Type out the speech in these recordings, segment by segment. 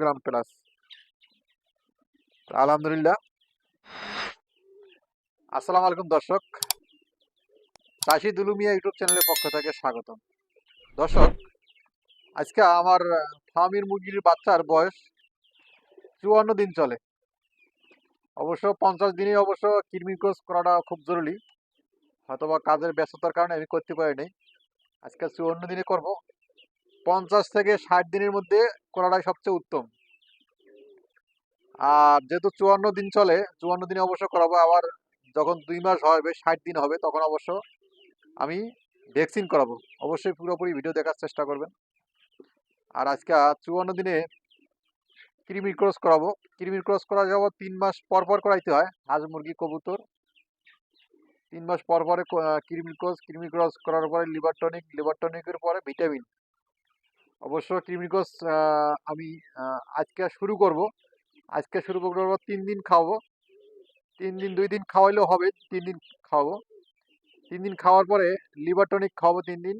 গ্রাম plus আলহামদুলিল্লাহ আসসালামু আলাইকুম দর্শক। চাষি দুলুমিয়া ইউটিউব চ্যানেলের পক্ষ থেকে স্বাগতম। দর্শক, আজকে আমার ফার্মের মুরগির বাচ্চার বয়স চুয়ান্ন দিন চলে। অবশ্য পঞ্চাশ দিনে অবশ্য কৃমি কোর্স করাটা খুব জরুরি। হয়তোবা কাজের ব্যস্ততার কারণে আমি করতে পারিনি। আজকে চুয়ান্ন দিনে করব। পঞ্চাশ থেকে ষাট দিনের মধ্যে করাটাই সবচেয়ে উত্তম। আর যেহেতু চুয়ান্ন দিন চলে, চুয়ান্ন দিনে অবশ্য করাবো। আবার যখন দুই মাস হবে ষাট দিন হবে, তখন অবশ্য আমি ভ্যাকসিন করাবো। অবশ্যই পুরোপুরি ভিডিও দেখার চেষ্টা করবেন। আর আজকে চুয়ান্ন দিনে কৃমির ক্রস করাবো। কৃমির ক্রস করা যাব তিন মাস পর পর করাইতে হয়, হাঁস, মুরগি, কবুতর। তিন মাস পর পরে কৃমির ক্রস কৃমির ক্রস করার পরে লিভার টনিক, লিভার টনিকের পরে ভিটামিন। অবশ্য কৃমির ক্রস আমি আজকে শুরু করব আজকে শুরু করব তিন দিন খাওয়াবো তিন দিন দুই দিন খাওয়াইলেও হবে তিন দিন খাওয়াবো তিন দিন খাওয়ার পরে লিভার টনিক খাওয়াবো তিন দিন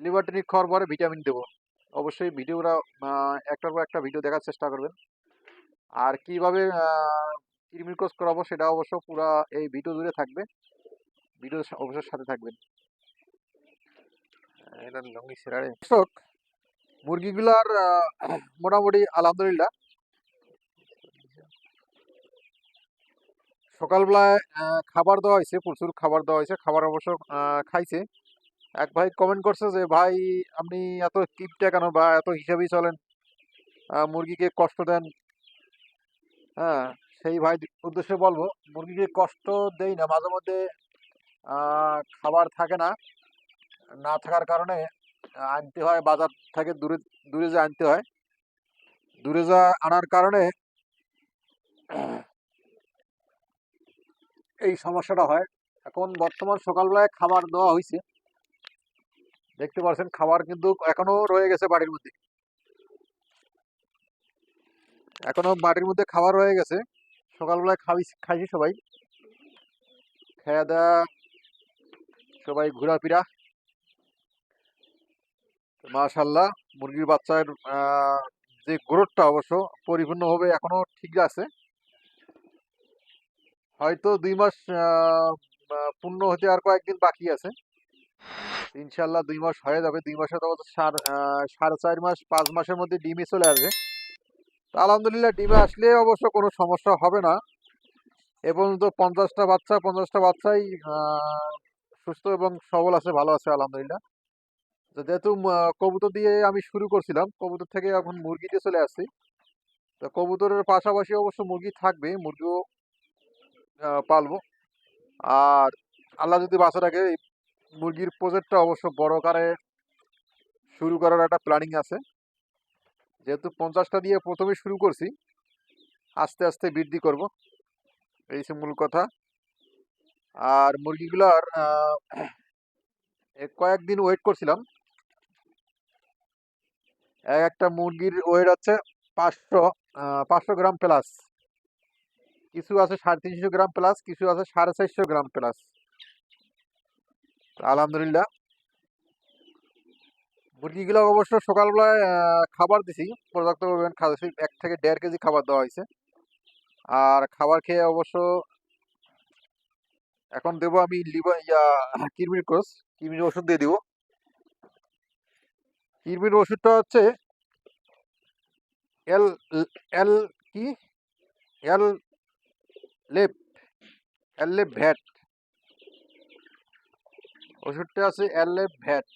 লিভার টনিক খাওয়ার পরে ভিটামিন দেবো অবশ্যই ভিডিওরা একটার পর একটা ভিডিও দেখার চেষ্টা করবেন আর কীভাবে কৃমির কোর্স করাবো সেটা অবশ্য পুরো এই ভিডিও জুড়ে থাকবে ভিডিও অবশ্যই সাথে থাকবেন এটা লঙ্গি সেরারে মুরগিগুলার মোটামুটি আলহামদুলিল্লাহ। সকালবেলায় খাবার দেওয়া হয়েছে, প্রচুর খাবার দেওয়া হয়েছে, খাবার অবশ্য খাইছে। এক ভাই কমেন্ট করছে যে, ভাই, আপনি এত কিপটা কেন বা এত হিসাবেই চলেন? মুরগিকে কষ্ট দেন। হ্যাঁ সেই ভাই উদ্দেশ্যে বলব, মুরগিকে কষ্ট দেই না। মাঝে মধ্যে খাবার থাকে না না থাকার কারণে আনতে হয়, বাজার থেকে দূরে দূরে যা আনতে হয়। দূরে যা আনার কারণে এই সমস্যাটা হয়। এখন বর্তমান সকালবেলায় খাবার দেওয়া হয়েছে দেখতে পাচ্ছেন খাবার কিন্তু এখনও রয়ে গেছে বাড়ির মধ্যে। এখনও মাটির মধ্যে খাবার রয়ে গেছে। সকালবেলায় খাবি খাইছি সবাই। খাওয়া দাওয়া সবাই ঘোরাফেরা। মাশাল্লাহ মুরগির বাচ্চার যে গ্রোথটা অবশ্য পরিপূর্ণভাবে এখনও ঠিক আছে। হয়তো দুই মাস পূর্ণ হতে আর কয়েকদিন বাকি আছে। ইনশাল্লাহ দুই মাস হয়ে যাবে। দুই মাসে তো সাড়ে চার মাস, পাঁচ মাসের মধ্যে ডিমে চলে আসবে। তো আলহামদুলিল্লাহ ডিমে আসলে অবশ্য কোনো সমস্যা হবে না। এ তো পঞ্চাশটা বাচ্চা, পঞ্চাশটা বাচ্চাই সুস্থ এবং সবল আছে, ভালো আছে, আলহামদুলিল্লাহ। যেহেতু কবুতর দিয়ে আমি শুরু করছিলাম, কবুতর থেকে এখন মুরগিতে চলে আসছি। তো কবুতরের পাশাপাশি অবশ্য মুরগি থাকবে, মুরগিও পালবো। আর আল্লাহ যদি বাঁচা রাখে এই মুরগির প্রজেক্টটা অবশ্য বড় আকারে শুরু করার একটা প্ল্যানিং আছে। যেহেতু পঞ্চাশটা দিয়ে প্রথমে শুরু করছি, আস্তে আস্তে বৃদ্ধি করব। এই হচ্ছে মূল কথা। আর মুরগিগুলার কয়েকদিন ওয়েট করছিলাম। এক একটা মুরগির ওয়েট হচ্ছে পাঁচশো পাঁচশো গ্রাম প্লাস কিছু আছে সাড়ে তিনশো গ্রাম প্লাস কিছু আছে সাড়ে চারশো গ্রাম প্লাস আলহামদুলিল্লাহ। মুরগিগুলো অবশ্য সকালবেলায় খাবার দিছি, পর্যাপ্ত পরিমাণ দিছি। এক থেকে দেড় কেজি খাবার দেওয়া হয়েছে। আর খাবার খেয়ে অবশ্য এখন দেবো আমি লিভার, ইয়া কিরমির কোর্স কিরমির ওষুধ দিয়ে দিব। কিরমির ওষুধটা হচ্ছে এল এল কি? এল লেপ এল লেপ ভ্যাট। ওষুধটা আছে এল লেপ ভ্যাট।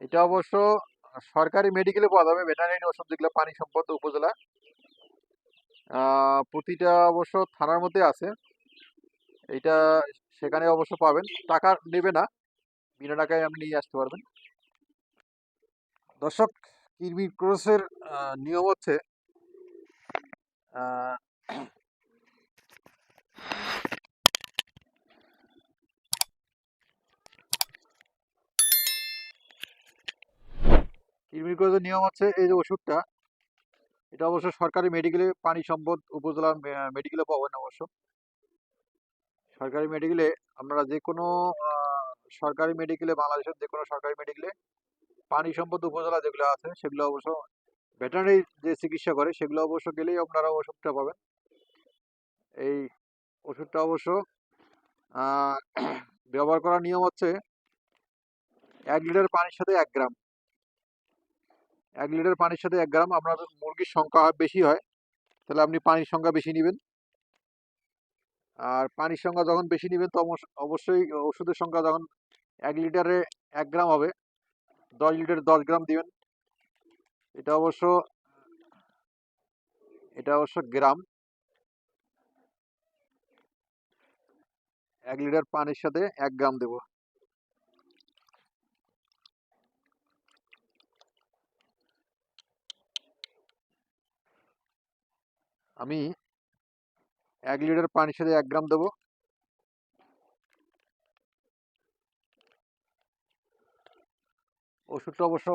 এটা অবশ্য সরকারি মেডিকেলে পাওয়া যাবে ভেটারিনারি ওষুধ যেগুলো পানি সম্পদ উপজেলা। প্রতিটা অবশ্য থানার মধ্যে আছে। এটা সেখানে অবশ্য পাবেন। টাকা নেবে না। বিনা টাকায় আপনি নিয়ে আসতে পারবেন। দর্শক কিরমি ক্রসের নিয়ম হচ্ছে কিরমি ক্রসের নিয়ম হচ্ছে এই যে ওষুধটা, এটা অবশ্য সরকারি মেডিকেলে পানি সম্পদ উপজেলা মেডিকেলে পাবেন অবশ্য। সরকারি মেডিকেলে আপনারা যে কোনো সরকারি মেডিকেলে, বাংলাদেশের যে কোনো সরকারি মেডিকেলে পানি সম্পদ উপজেলা যেগুলো আছে, সেগুলো অবশ্য ভেটেরিনারি যে চিকিৎসা করে, সেগুলো অবশ্য গেলেই আপনারা ওষুধটা পাবেন। এই ওষুধটা অবশ্য ব্যবহার করার নিয়ম হচ্ছে এক লিটার পানির সাথে এক গ্রাম। এক লিটার পানির সাথে এক গ্রাম, আপনার মুরগির সংখ্যা বেশি হয়, তাহলে আপনি পানির সংখ্যা বেশি নেবেন। আর পানির সংখ্যা যখন বেশি নেবেন তো অবশ্যই ওষুধের সংখ্যা যখন এক লিটারে এক গ্রাম হবে দশ লিটার দশ গ্রাম দিবেন। এটা অবশ্য এটা অবশ্য গ্রাম। এক লিটার পানির সাথে এক গ্রাম দেব। আমি এক লিটার পানির সাথে এক গ্রাম দেবো। ওষুধটা অবশ্য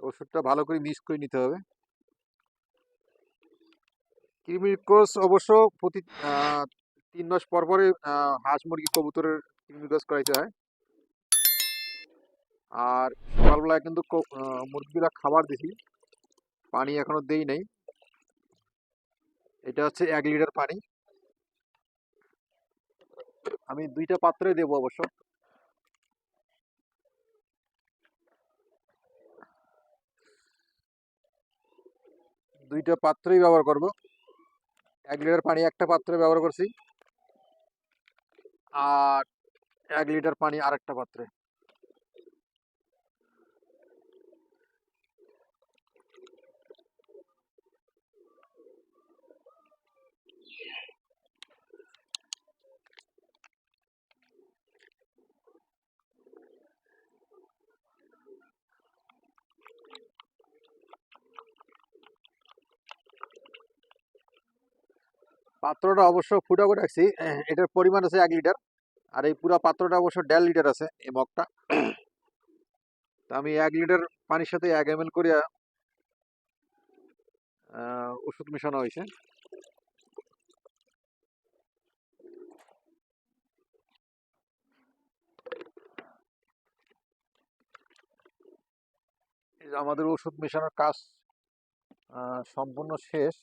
ওষুধটা ভালো করে মিক্স করে নিতে হবে। কৃমির কোর্স অবশ্য প্রতি তিন মাস পর পরে হাঁস মুরগি কবুতরের কৃমির কোর্স করাইতে হয়। আর সকালবেলায় কিন্তু মুরগিগুলা খাবার দিছি। পানি এখনও দেই নাই। এটা হচ্ছে এক লিটার পানি। আমি দুইটা পাত্রে দেবো অবশ্য। দুইটা পাত্রই ব্যবহার করব। এক লিটার পানি একটা পাত্রে ব্যবহার করছি। আর এক লিটার পানি আরেকটা পাত্রে। পাত্রটা অবশ্য ফুটা করে রাখছি এটার পরিমাণ আছে এক লিটার আর এই পুরো পাত্রটা অবশ্য দেড় লিটার আছে এই মগটা। তা আমি এক লিটার পানির সাথে এক এম এল করে আহ, ওষুধ মেশানো হয়েছে। আমাদের ওষুধ মেশানোর কাজ সম্পূর্ণ শেষ।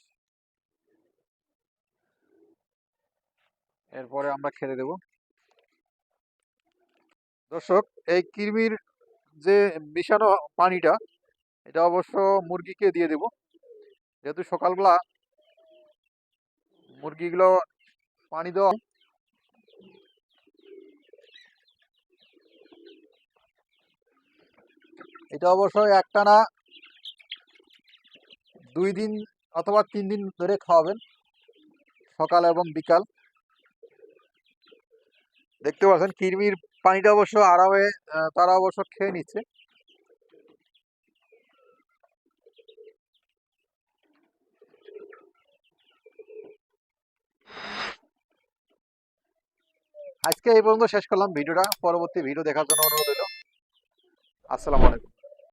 এরপরে আমরা খেতে দেব। দর্শক, এই কৃমির যে মিশানো পানিটা, এটা অবশ্য মুরগিকে দিয়ে দেব। যেহেতু সকালবেলা মুরগিগুলো পানি দেওয়া এটা অবশ্য একটানা দুই দিন অথবা তিন দিন ধরে খাওয়াবেন, সকাল এবং বিকাল। দেখতে পাচ্ছেন কিরমির পানিটা অবশ্য আরামে তারা অবশ্য খেয়ে নিচ্ছে। আজকে এই পর্যন্ত শেষ করলাম ভিডিওটা। পরবর্তী ভিডিও দেখার জন্য অনুরোধ রইল। আসসালামু আলাইকুম।